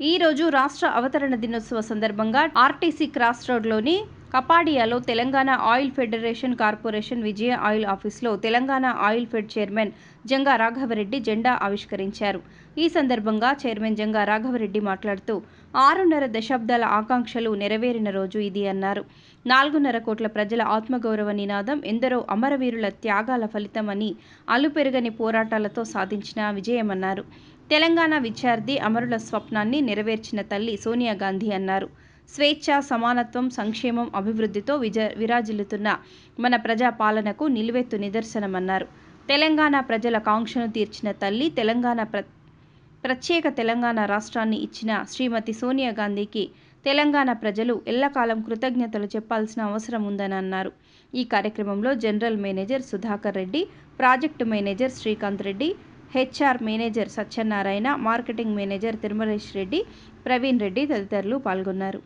ఈ రోజు రాష్ట్ర అవతరణ దినోత్సవ సందర్భంగా ఆర్టీసీ క్రాస్ రోడ్లోని కపాడియాలో Telangana oil federation corporation Vijaya oil ఆఫీస్లో Telangana oil fed chairman Janga Raghavareddy జెండా ఆవిష్కరించారు. ఈ సందర్భంగా చైర్మన్ జంగా రాఘవరెడ్డి మాట్లాడుతూ ఆరున్నర దశాబ్దాల ఆకాంక్షలు నెరవేరిన రోజు ఇది అన్నారు. నాలుగున్నర కోట్ల ప్రజల ఆత్మగౌరవ నినాదం ఎందరో అమరవీరుల త్యాగాల ఫలితమని అలుపెరగని పోరాటాలతో సాధించిన విజయమన్నారు. తెలంగాణ విద్యార్థి అమరుల స్వప్నాన్ని నెరవేర్చిన తల్లి సోనియా గాంధీ అన్నారు. స్వేచ్ఛ సమానత్వం సంక్షేమం అభివృద్ధితో విజ విరాజిల్లుతున్న మన ప్రజా పాలనకు నిలువెత్తు నిదర్శనమన్నారు. తెలంగాణ ప్రజల కాంక్షను తీర్చిన తల్లి తెలంగాణ ప్ర ప్రత్యేక తెలంగాణ రాష్ట్రాన్ని ఇచ్చిన శ్రీమతి సోనియా గాంధీకి తెలంగాణ ప్రజలు ఎల్లకాలం కృతజ్ఞతలు చెప్పాల్సిన అవసరం ఉందని అన్నారు ఈ కార్యక్రమంలో general manager Sudhakar Reddy project manager Srikanth Reddy HR manager Satyanarayana marketing manager Tirumalesh Reddy Praveen Reddy తదితరులు పాల్గొన్నారు.